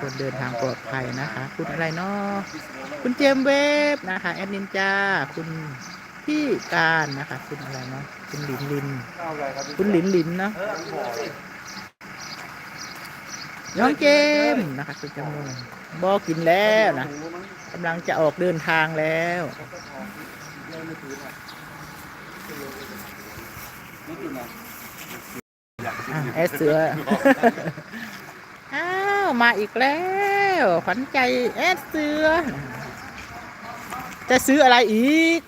คนเดินทางปลอดภัยนะคะ คุณอะไรเนาะคุณเจมเวฟนะคะแอดนินจาคุณพี่การนะคะ คุณอะไรเนาะคุณหลินลิน คุณหลินหลินเนาะน้องเจมนะคะคุณจำนวนบอกินแล้วนะกำลังจะออกเดินทางแล้วอะแอดเสือ มาอีกแล้วขวัญใจแอดเสือ จะซื้ออะไรอีก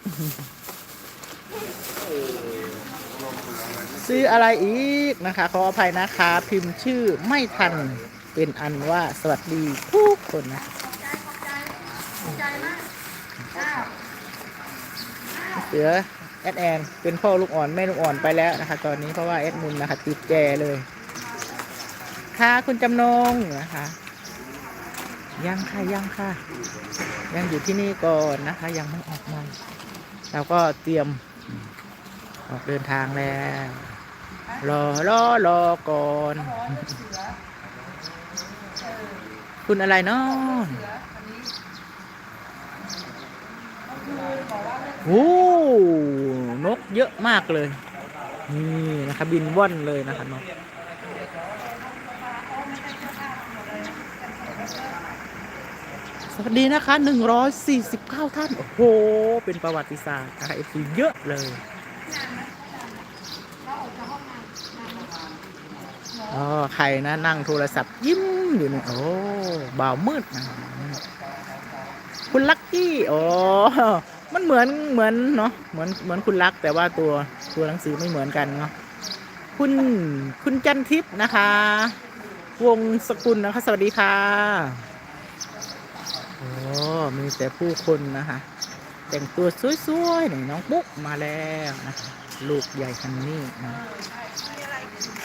ซื้ออะไรอีกนะคะ ขออภัยนะคะ พิมพ์ชื่อไม่ทันเป็นอันว่าสวัสดีทุกคนนะเสือแอดแอนเป็นพ่อลูกอ่อนแม่ลูกอ่อนไปแล้วนะคะ ตอนนี้เพราะว่าแอดมุนนะคะติดแจเลย ค่ะ คุณจำนงนะคะยังค่ะยังค่ะ ยังอยู่ที่นี่ก่อนนะคะ ยังไม่ออกมาเราก็เตรียมออกเดินทางแล้วรอรอรอก่อน คุณอะไรเนาะโอ้นกเยอะมากเลย นี่นะคะ บินว่อนเลยนะคะนก สวัส ดีนะคะ 149 ท่าน โอ้โห เป็นประวัติศาสตร์นะคะเอฟซีเยอะเลยอ๋อใครนะ นั่งโทรศัพท์ยิ้มอยู่เนี่ยโอ้บ่าวมืดนะคุณลักกี้โอ้มันเหมือนเหมือนเนาะเหมือนเหมือนคุณลัก แต่ว่าตัวตัวหนังสือไม่เหมือนกันเนาะคุณคุณจันทิพย์นะคะ วงสกุลนะคะ สวัสดีค่ะ อ้มีแต่ผู้คนนะคะ แต่งตัวสวยๆหนี่น้องปุ๊กมาแล้วนะคะลูกใหญ่คันนี้นะ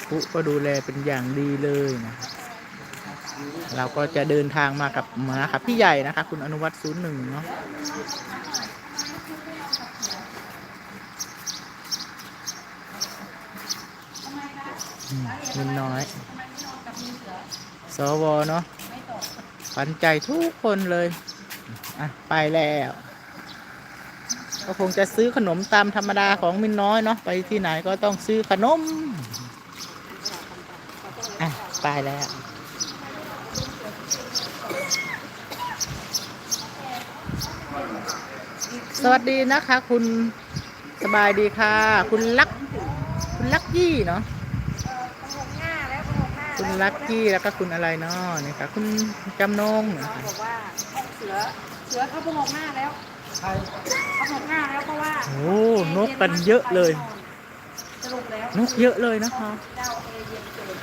ปุ๊กก็ดูแลเป็นอย่างดีเลยนะเราก็จะเดินทางมากับมาครับพี่ใหญ่นะคะ คุณอนุวัตรศูนย์หนึ่งเนาะอืมมินน้อย สวเนาะ ฝันใจทุกคนเลย อะ ไปแล้ว ก็คงจะซื้อขนมตามธรรมดาของมินน้อยเนาะไปที่ไหนก็ต้องซื้อขนม อะ ไปแล้วสวัสดีนะคะ คุณสบายดีค่ะ คุณลัก คุณลักยี่เนาะ ลักกี้แล้วก็คุณอะไรเนาะนี่ค่ะคุณจำนงนะคะ บอกว่าเสือเสือเขาพงกหน้าแล้วเขาพงกหน้าแล้วเพราะว่าโอ้นกกันเยอะเลย สรุปแล้วนกเยอะเลยนะคะ เจ้าเอเย็นเกิน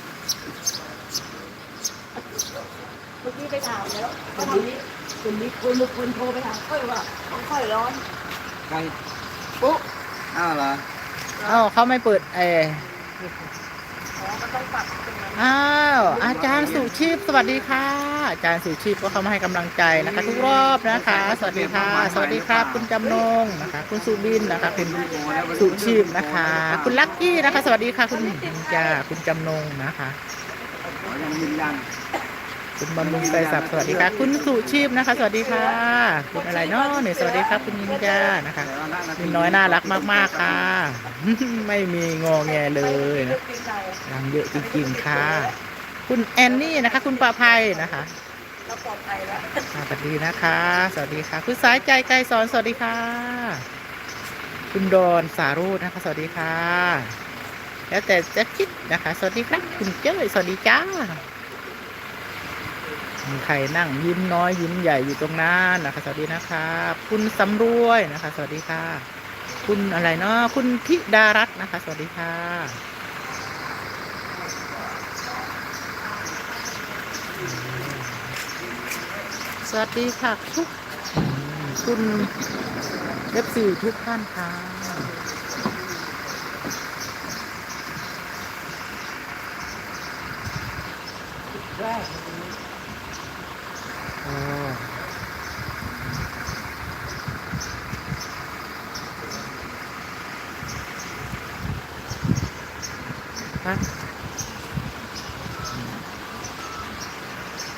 เมื่อกี้ไปถามแล้วคนนี้คนนี้คนลุกคนโทรไปถามค่อยว่าของค่อยร้อนใครปุ๊บอ้าวเหรอ เอ้าเขาไม่เปิดแอร์อ๋อมันต้องปรับเป็นนั้นอ้าว อาจารย์สุชีพ สวัสดีค่ะ อาจารย์สุชีพก็เข้ามาให้กำลังใจนะคะ ทุกรอบนะคะ สวัสดีค่ะ สวัสดีครับ คุณจำนงนะคะ คุณสุบินนะคะคุณสุชีพนะคะ คุณลักกี้นะคะ สวัสดีค่ะ คุณจ่าคุณจำนงนะคะคุณบำรุงใจสับสวัสดีค่ะ คุณสุชีพนะคะ สวัสดีค่ะ คุณอะไรเนาะเนี่ยสวัสดีครับคุณยินจานะคะมีน้อยน่ารักมากๆค่ะ ไม่มีงอแงเลยนะรังเยอะจริงๆค่ะ คุณแอนนี่นะคะ คุณประภัยนะคะเราปลอดภัยแล้วอ่าสวัสดีนะคะ สวัสดีค่ะ คุณสายใจไกลสอนสวัสดีค่ะ คุณดอนสารูนะคะ สวัสดีค่ะ แล้วแต่จะคิดนะคะ สวัสดีครับ คุณเจ้ยสวัสดีจ้ามีใครนั่งยิ้มน้อยยิ้มใหญ่อยู่ตรงนั้นนะคะ สวัสดีนะคะ คุณสำรวยนะคะ สวัสดีค่ะ คุณอะไรเนาะคุณธิดารัตน์นะคะ สวัสดีค่ะ สวัสดีค่ะทุกคุณเอฟซีทุกท่านค่ะโอ้ครับ